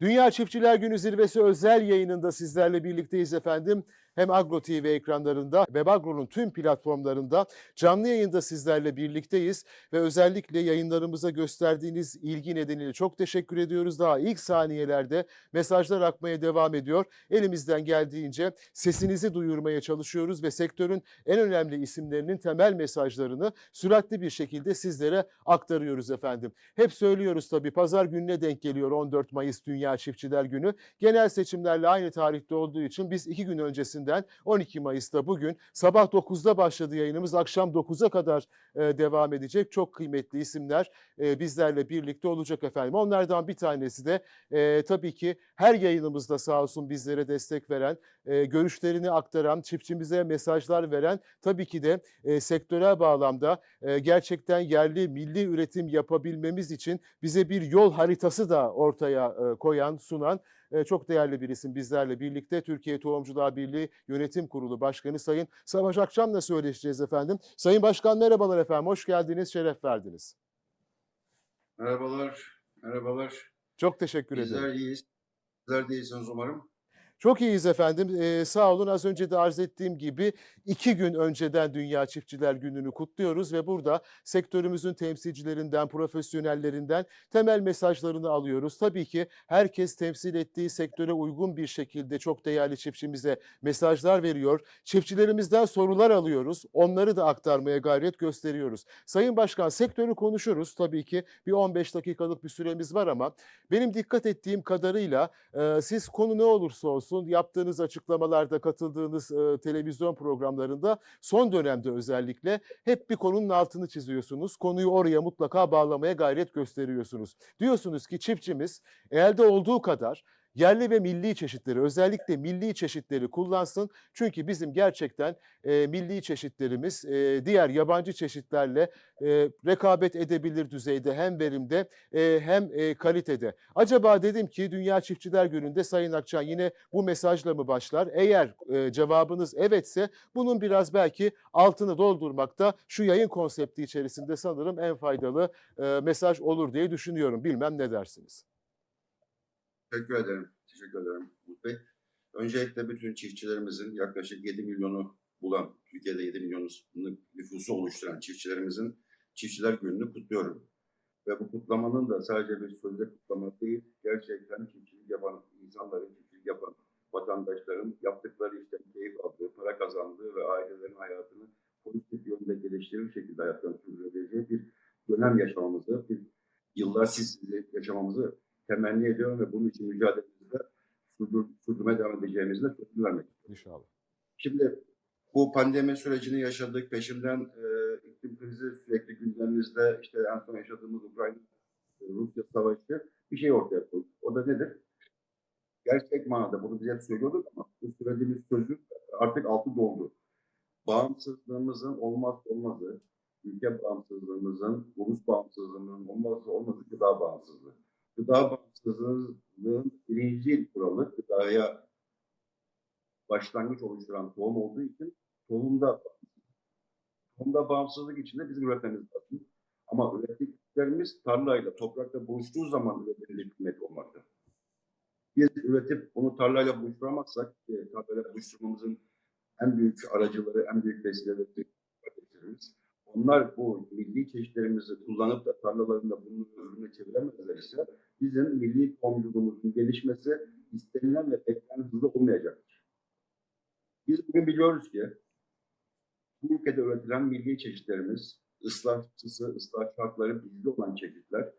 Dünya Çiftçiler Günü Zirvesi özel yayınında sizlerle birlikteyiz efendim. Hem Agro TV ekranlarında ve Agro'nun tüm platformlarında canlı yayında sizlerle birlikteyiz. Ve özellikle yayınlarımıza gösterdiğiniz ilgi nedeniyle çok teşekkür ediyoruz. Daha ilk saniyelerde mesajlar akmaya devam ediyor. Elimizden geldiğince sesinizi duyurmaya çalışıyoruz ve sektörün en önemli isimlerinin temel mesajlarını süratli bir şekilde sizlere aktarıyoruz efendim. Hep söylüyoruz tabii pazar gününe denk geliyor 14 Mayıs Dünya Çiftçiler Günü. Genel seçimlerle aynı tarihte olduğu için biz iki gün öncesinden 12 Mayıs'ta bugün sabah 9'da başladı yayınımız. Akşam 9'a kadar e, devam edecek. Çok kıymetli isimler e, bizlerle birlikte olacak efendim. Onlardan bir tanesi de e, tabii ki her yayınımızda sağ olsun bizlere destek veren, e, görüşlerini aktaran, çiftçimize mesajlar veren tabii ki de e, sektörel bağlamda e, gerçekten yerli milli üretim yapabilmemiz için bize bir yol haritası da ortaya e, koyan, sunan e, çok değerli bir isim bizlerle birlikte. Türkiye Tohumcular Birliği Yönetim Kurulu Başkanı Sayın Savaş Akçam'la söyleşeceğiz efendim. Sayın Başkan merhabalar efendim, hoş geldiniz, şeref verdiniz. Merhabalar, merhabalar. Çok teşekkür ederim. Bizler iyiyiz. Sizler de iyisiniz umarım. Çok iyiyiz efendim. Ee, sağ olun. Az önce de arz ettiğim gibi iki gün önceden Dünya Çiftçiler Günü'nü kutluyoruz ve burada sektörümüzün temsilcilerinden, profesyonellerinden temel mesajlarını alıyoruz. Tabii ki herkes temsil ettiği sektöre uygun bir şekilde çok değerli çiftçimize mesajlar veriyor. Çiftçilerimizden sorular alıyoruz. Onları da aktarmaya gayret gösteriyoruz. Sayın Başkan sektörü konuşuruz. Tabii ki bir 15 dakikalık bir süremiz var ama benim dikkat ettiğim kadarıyla e, siz konu ne olursa olsun yaptığınız açıklamalarda, katıldığınız e, televizyon programlarında son dönemde özellikle hep bir konunun altını çiziyorsunuz. Konuyu oraya mutlaka bağlamaya gayret gösteriyorsunuz. Diyorsunuz ki çiftçimiz elde olduğu kadar yerli ve milli çeşitleri özellikle milli çeşitleri kullansın. Çünkü bizim gerçekten e, milli çeşitlerimiz e, diğer yabancı çeşitlerle e, rekabet edebilir düzeyde hem verimde e, hem e, kalitede. Acaba dedim ki Dünya Çiftçiler Günü'nde Sayın Akçan yine bu mesajla mı başlar? Eğer e, cevabınız evetse bunun biraz belki altını doldurmakta şu yayın konsepti içerisinde sanırım en faydalı e, mesaj olur diye düşünüyorum. Bilmem ne dersiniz? Teşekkür ederim. Teşekkür ederim Umut Bey. Öncelikle bütün çiftçilerimizin yaklaşık 7 milyonu bulan, Türkiye'de 7 milyonu nüfusu oluşturan çiftçilerimizin Çiftçiler Günü'nü kutluyorum. Ve bu kutlamanın da sadece bir sözde kutlama değil, gerçekten çiftçilik yapan insanların, çiftçilik yapan vatandaşların yaptıkları işten keyif aldığı, para kazandığı ve ailelerin hayatını pozitif yönde geliştirir şekilde hayatlarını sürdürebileceği bir dönem yaşamamızı, bir yıllar siz yaşamamızı temenni ediyorum ve bunun için mücadelemizde sürdür, sürdürmeye devam edeceğimizi de sözünü vermek istiyorum. İnşallah. Şimdi bu pandemi sürecini yaşadık. Peşinden e, iklim krizi sürekli gündemimizde. işte en son yaşadığımız Ukrayna e, Rusya savaşı bir şey ortaya koydu. O da nedir? Gerçek manada bunu biz hep söylüyorduk ama bu söylediğimiz sözün artık altı doldu. Bağımsızlığımızın olmazsa olmazı, ülke bağımsızlığımızın, ulus bağımsızlığının olmazsa olmazı gıda bağımsızlığı. Gıda bağımsızlığının birinci kuralı gıdaya başlangıç oluşturan tohum olduğu için tohumda tohumda bağımsızlık içinde bizim üretmemiz lazım. Ama ürettiklerimiz tarlayla, toprakla buluştuğu zaman üretilecek kıymet olmakta. Biz üretip bunu tarlayla buluşturamazsak, e, tarlayla buluşturmamızın en büyük aracıları, en büyük vesileleri kardeşlerimiz. Onlar bu milli çeşitlerimizi kullanıp da tarlalarında bunu ürüne çeviremezler ise bizim milli tohumculuğumuzun gelişmesi istenilen ve beklenen hızda olmayacaktır. Biz bugün biliyoruz ki bu ülkede üretilen milli çeşitlerimiz, ıslahçısı, ıslah hakları bizde olan çeşitler,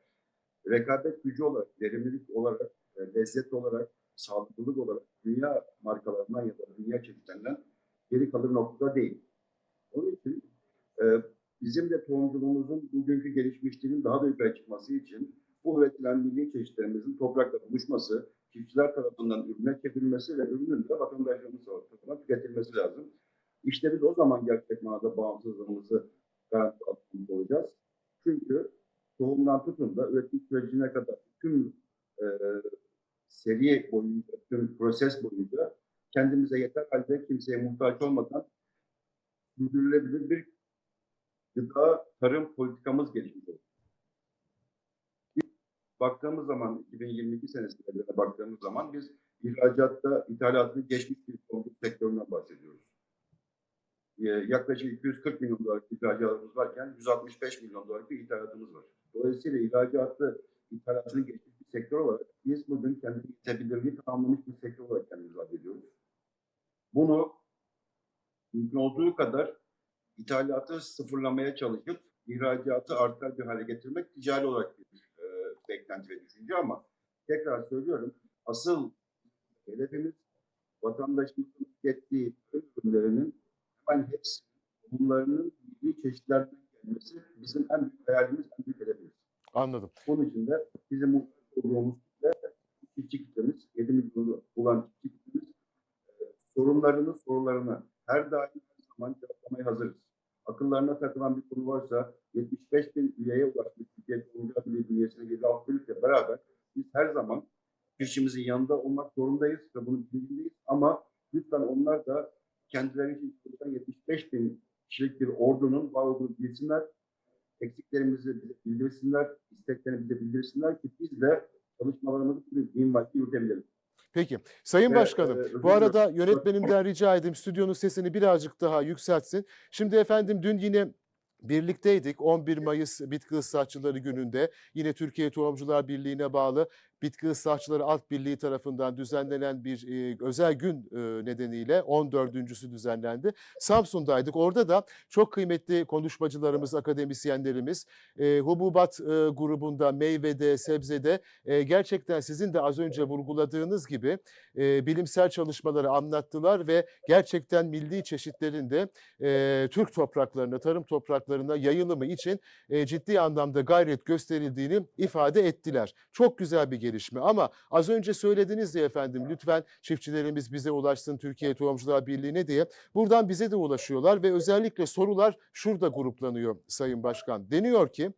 rekabet gücü olarak, verimlilik olarak, e, lezzet olarak, sağlıklılık olarak dünya markalarından ya da dünya çeşitlerinden geri kalır noktada değil. Onun için e, bizim de tohumculuğumuzun bugünkü gelişmişliğinin daha da yukarı çıkması için bu üretilen milli çeşitlerimizin toprakla buluşması, çiftçiler tarafından ürüne çevrilmesi ve ürünün de vatandaşlarımız tarafından tüketilmesi lazım. İşte biz o zaman gerçek manada bağımsızlığımızı garanti altında olacağız. Çünkü tohumdan tutun da üretim sürecine kadar tüm e, seri boyunca, tüm proses boyunca kendimize yeter halde kimseye muhtaç olmadan sürdürülebilir bir gıda tarım politikamız gelişmiş. Baktığımız zaman 2022 senesine baktığımız zaman biz ihracatta ithalatını geçmiş bir tohumculuk sektöründen bahsediyoruz. Ee, yaklaşık 240 milyon dolarlık ihracatımız varken 165 milyon dolarlık bir ithalatımız var. Dolayısıyla ihracatı ithalatını geçmiş bir sektör olarak biz bugün kendi yetebilirliği tamamlamış bir sektör olarak kendimizi addediyoruz. Bunu mümkün olduğu kadar ithalatı sıfırlamaya çalışıp ihracatı artar bir hale getirmek ticari olarak bir beklenti ve düşünce ama tekrar söylüyorum asıl hedefimiz vatandaşımızın tükettiği ürünlerinin hemen hepsi bunlarının milli çeşitlerden gelmesi bizim en büyük hayalimiz, en büyük hedefimiz. Anladım. Bunun için de bizim muhtaç olduğumuz kitle çiftçi kitlemiz, 7 milyonu bulan çiftçi kitlemiz e, sorunlarını, sorularını her daim her zaman cevaplamaya hazırız. Akıllarına takılan bir konu varsa 75 bin üyeye ulaşmış Türkiye Tohumcular Birliği bünyesine 7-6 birlikte beraber biz her zaman çiftçimizin yanında olmak zorundayız ve bunun bilincindeyiz ama lütfen onlar da kendileri için çalışan 75 bin kişilik bir ordunun var olduğunu bilsinler eksiklerimizi bildirsinler, isteklerini bize bildirsinler ki biz de çalışmalarımızı bir minvalde yürütebilelim. Peki. Sayın Ve, Başkanım, e, bu arada yönetmenimden rica edeyim stüdyonun sesini birazcık daha yükseltsin. Şimdi efendim dün yine birlikteydik 11 Mayıs Bitki Islatçıları Günü'nde. Yine Türkiye Tohumcular Birliği'ne bağlı Bitki Islatçıları Alt Birliği tarafından düzenlenen bir e, özel gün e, nedeniyle 14.sü düzenlendi. Samsun'daydık. Orada da çok kıymetli konuşmacılarımız, akademisyenlerimiz e, hububat e, grubunda, meyvede, sebzede e, gerçekten sizin de az önce vurguladığınız gibi e, bilimsel çalışmaları anlattılar ve gerçekten milli çeşitlerin de e, Türk topraklarına, tarım topraklarına yayılımı için e, ciddi anlamda gayret gösterildiğini ifade ettiler. Çok güzel bir gelişme ama az önce söylediniz ya efendim lütfen çiftçilerimiz bize ulaşsın Türkiye Tohumcular Birliği'ne diye. Buradan bize de ulaşıyorlar ve özellikle sorular şurada gruplanıyor Sayın Başkan. Deniyor ki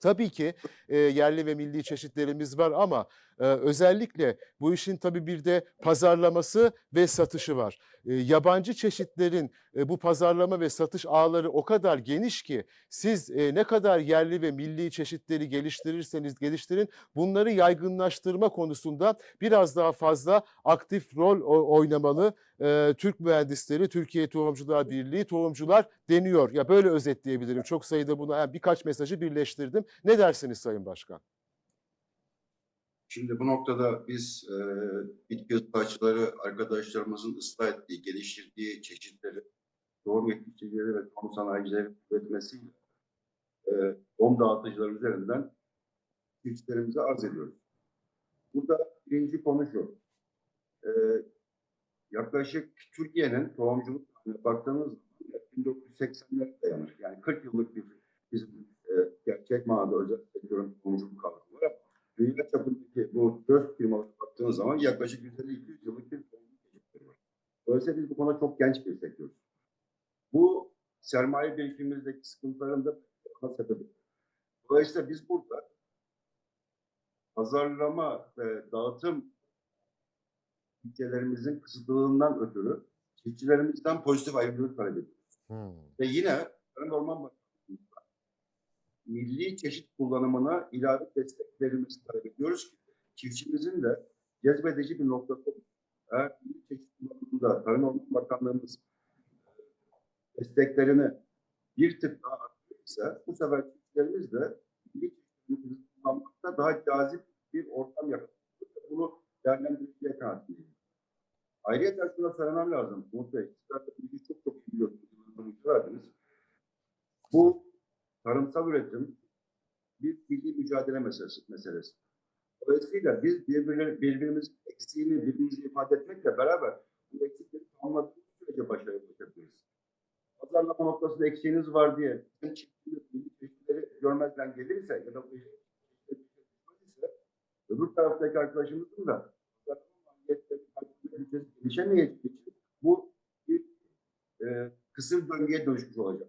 Tabii ki e, yerli ve milli çeşitlerimiz var ama özellikle bu işin tabii bir de pazarlaması ve satışı var. Yabancı çeşitlerin bu pazarlama ve satış ağları o kadar geniş ki siz ne kadar yerli ve milli çeşitleri geliştirirseniz geliştirin bunları yaygınlaştırma konusunda biraz daha fazla aktif rol oynamalı Türk mühendisleri, Türkiye Tohumcular Birliği, tohumcular deniyor. Ya böyle özetleyebilirim. Çok sayıda buna birkaç mesajı birleştirdim. Ne dersiniz Sayın Başkan? Şimdi bu noktada biz e, bitki ıslatçıları arkadaşlarımızın ıslah ettiği, geliştirdiği çeşitleri tohum yetiştiricileri ve tohum sanayicileri üretmesiyle e, tohum dağıtıcılar üzerinden çiftçilerimize arz ediyoruz. Burada birinci konu şu. E, yaklaşık Türkiye'nin tohumculuk tarihine baktığınız zaman 1980'lere dayanır. Yani 40 yıllık bir bizim e, gerçek manada özel sektörün tohumculuk kavramı dünya çapındaki bu dört firmalara baktığınız zaman yaklaşık 150-200 yıllık bir var. Dolayısıyla biz bu konuda çok genç bir sektörüz. Bu sermaye birikimimizdeki sıkıntıların da sebebi. Dolayısıyla biz burada pazarlama ve dağıtım bütçelerimizin kısıtlılığından ötürü çiftçilerimizden pozitif ayrımcılık talep ediyoruz. Ve yine Tarım Orman milli çeşit kullanımına ilave destek verilmesi talep ediyoruz ki çiftçimizin de cezbedici bir noktası. Eğer milli çeşit kullanımında Tarım Orman Bakanlığımız desteklerini bir tık daha arttırırsa bu sefer çiftçilerimiz de milli çeşitlerimizi kullanmakta daha cazip bir ortam yaratır. Bunu değerlendireceği kanaatindeyim. Ayrıca şuna söylemem lazım. Umut Bey, sizler de bilgi çok çok iyi biliyorsunuz. yıllardır bilgi verdiniz. Bu tarımsal üretim bir milli mücadele meselesi. meselesi. Dolayısıyla biz birbirine, birbirimizin eksiğini birbirimize ifade etmekle beraber bu eksikleri tamamladığımız sürece başarıya ulaşabiliriz. Pazarlama noktasında eksiğiniz var diye bütün çiftçimiz milli çeşitleri görmezden gelirse ya da bu ise öbür taraftaki arkadaşımızın da maliyetleri gelişemeyeceği için bu bir e, kısır döngüye dönüşmüş olacak.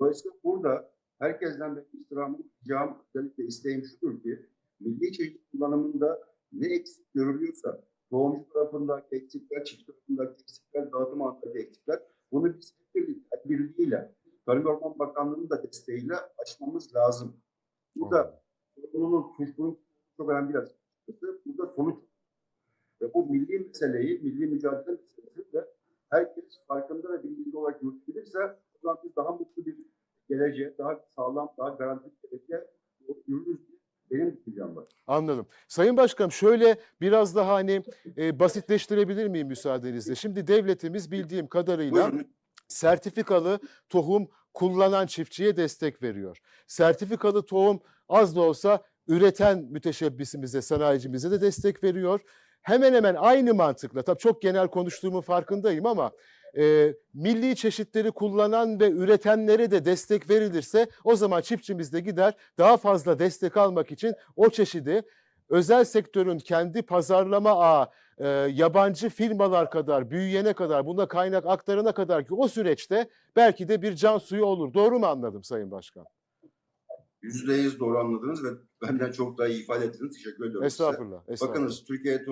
Dolayısıyla burada herkesten benim istirhamım, ricam, özellikle isteğim şudur ki milli çeşit kullanımında ne eksik görülüyorsa tohumcu tarafındaki eksikler, çift tarafındaki eksikler, dağıtım altındaki eksikler bunu biz birlikte, birliğiyle Tarım Orman Bakanlığı'nın da desteğiyle aşmamız lazım. Burada sorunun, suçlunun çok önemli bir açıklaması. Burada sonuç. Ve bu milli meseleyi, milli mücadele meselesini de herkes farkında ve bilincinde olarak yürütülürse o zaman biz daha mutlu bir geleceğe, daha sağlam, daha garanti bir geleceğe yürürüz benim düşüncem var. Anladım. Sayın Başkanım şöyle biraz daha hani e, basitleştirebilir miyim müsaadenizle? Şimdi devletimiz bildiğim kadarıyla Buyurun. sertifikalı tohum kullanan çiftçiye destek veriyor. Sertifikalı tohum az da olsa üreten müteşebbisimize, sanayicimize de destek veriyor. Hemen hemen aynı mantıkla, tabii çok genel konuştuğumun farkındayım ama e, milli çeşitleri kullanan ve üretenlere de destek verilirse o zaman çiftçimiz de gider daha fazla destek almak için o çeşidi özel sektörün kendi pazarlama ağı e, yabancı firmalar kadar büyüyene kadar buna kaynak aktarana kadar ki o süreçte belki de bir can suyu olur. Doğru mu anladım Sayın Başkan? Yüzde yüz doğru anladınız ve benden çok daha iyi ifade ettiniz. Teşekkür ediyorum size. Estağfurullah. estağfurullah. Bakınız Türkiye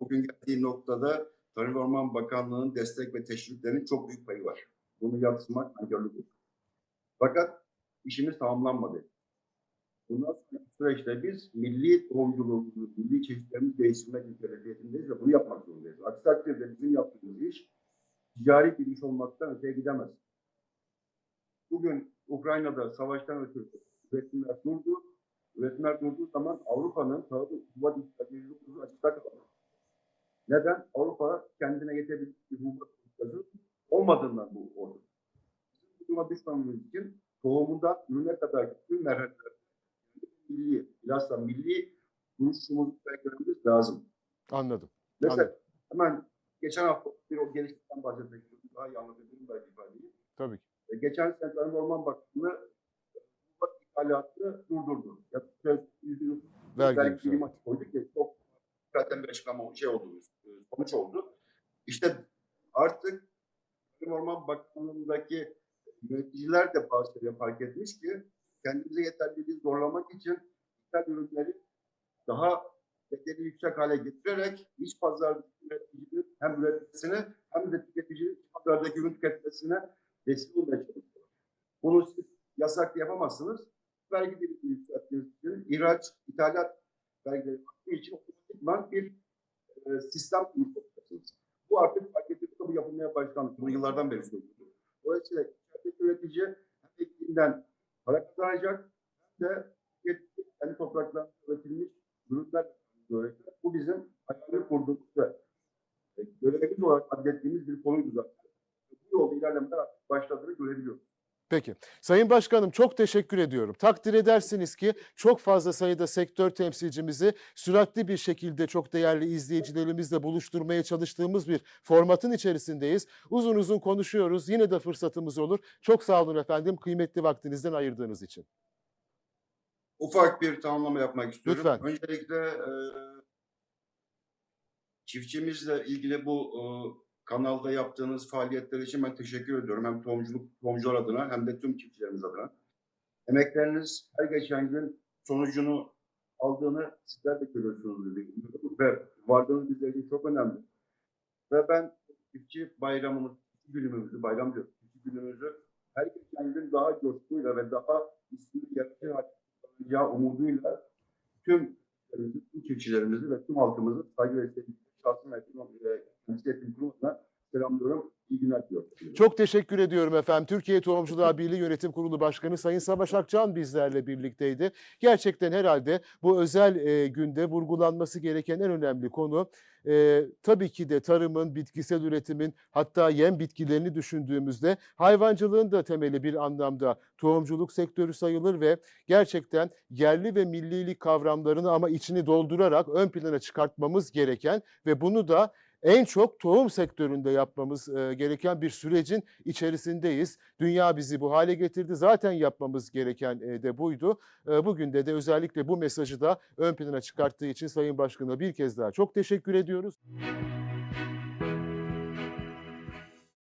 bugün geldiği noktada Tarım ve Orman Bakanlığı'nın destek ve teşviklerinin çok büyük payı var. Bunu yatsımak nankörlüktür. Fakat işimiz tamamlanmadı. Bundan sonraki süreçte biz milli tohumculuğumuzu, milli çeşitlerimizi değiştirmek mükellefiyetinde ve bunu yapmak zorundayız. Aksi takdirde bizim yaptığımız iş ticari bir iş olmaktan öteye gidemez. Bugün Ukrayna'da savaştan ötürü üretimler durdu. Üretimler durduğu zaman Avrupa'nın tahıl hububat ihtiyacı açıkta kaldı. Neden? Avrupa kendine yetebilir bir ihtiyacı olmadığından bu. Bizim bu duruma düşmememiz için tohumundan ürüne kadar tüm merhaleler milli, bilhassa milli duruşumuzu sergilememiz lazım. Anladım. Mesela Anladım. hemen geçen hafta bir o geliştikten bahsetmek istiyorum. Daha iyi anlatabilirim belki ifadeyi. Tabii ki. E, Geçen sene Tarım Orman Bakanlığı hububat ithalatını durdurdu. Yaklaşık yüzde yüz Vergi koyduk ki çok zaten bir açıklama şey oldu, e, sonuç oldu. İşte artık Tarım Orman Bakanlığı'ndaki yöneticiler de bazı fark etmiş ki kendimize yeterliliği zorlamak için ithal ürünleri daha bedeli yüksek hale getirerek iç pazar üreticinin hem üretmesine hem de tüketicinin pazardaki ürün tüketmesine destek olmaya çalışıyorlar. Bunu siz yasaklı yapamazsınız. Vergi dilimi yükselttiğiniz için ihraç, ithalat vergileri için otomatikman bir sistem kurmuş olacaksınız. Bu artık ettiğinizde bu yapılmaya başlandı. Bunu yıllardan beri söylüyorum. Dolayısıyla içerideki üretici hem ektiğinden para kazanacak hem de kendi topraklarında üretilmiş ürünler üretecek. Bu bizim hayalini kurduğumuz ve e, görevimiz olarak adettiğimiz bir konuydu zaten. Bu yolda ilerlemeler artık başladığını görebiliyoruz. Peki. Sayın Başkanım çok teşekkür ediyorum. Takdir edersiniz ki çok fazla sayıda sektör temsilcimizi süratli bir şekilde çok değerli izleyicilerimizle buluşturmaya çalıştığımız bir formatın içerisindeyiz. Uzun uzun konuşuyoruz. Yine de fırsatımız olur. Çok sağ olun efendim kıymetli vaktinizden ayırdığınız için. Ufak bir tamamlama yapmak istiyorum. Lütfen. Öncelikle e, çiftçimizle ilgili bu e, kanalda yaptığınız faaliyetler için ben teşekkür ediyorum. Hem tohumculuk, tohumcular adına hem de tüm çiftçilerimiz adına. Emekleriniz her geçen gün sonucunu aldığını sizler de görüyorsunuz. düşünüyorum. Ve varlığınız bizler için çok önemli. Ve ben çiftçi bayramımız, günümüzü, bayram diyorum, çiftçi günümüzü her geçen gün daha coşkuyla ve daha ismini yaratacağı umuduyla tüm tüm çiftçilerimizi ve tüm halkımızı saygı ve sevgiyle şahsım ve tüm temsil ettiğim kurumuna selamlıyorum. İyi günler diliyorum. Çok teşekkür ediyorum efendim. Türkiye Tohumcular Birliği Yönetim Kurulu Başkanı Sayın Savaş Akcan bizlerle birlikteydi. Gerçekten herhalde bu özel e, günde vurgulanması gereken en önemli konu e, tabii ki de tarımın, bitkisel üretimin hatta yem bitkilerini düşündüğümüzde hayvancılığın da temeli bir anlamda tohumculuk sektörü sayılır ve gerçekten yerli ve millilik kavramlarını ama içini doldurarak ön plana çıkartmamız gereken ve bunu da en çok tohum sektöründe yapmamız e, gereken bir sürecin içerisindeyiz. Dünya bizi bu hale getirdi. Zaten yapmamız gereken e, de buydu. E, bugün de de özellikle bu mesajı da ön plana çıkarttığı için Sayın Başkan'a bir kez daha çok teşekkür ediyoruz.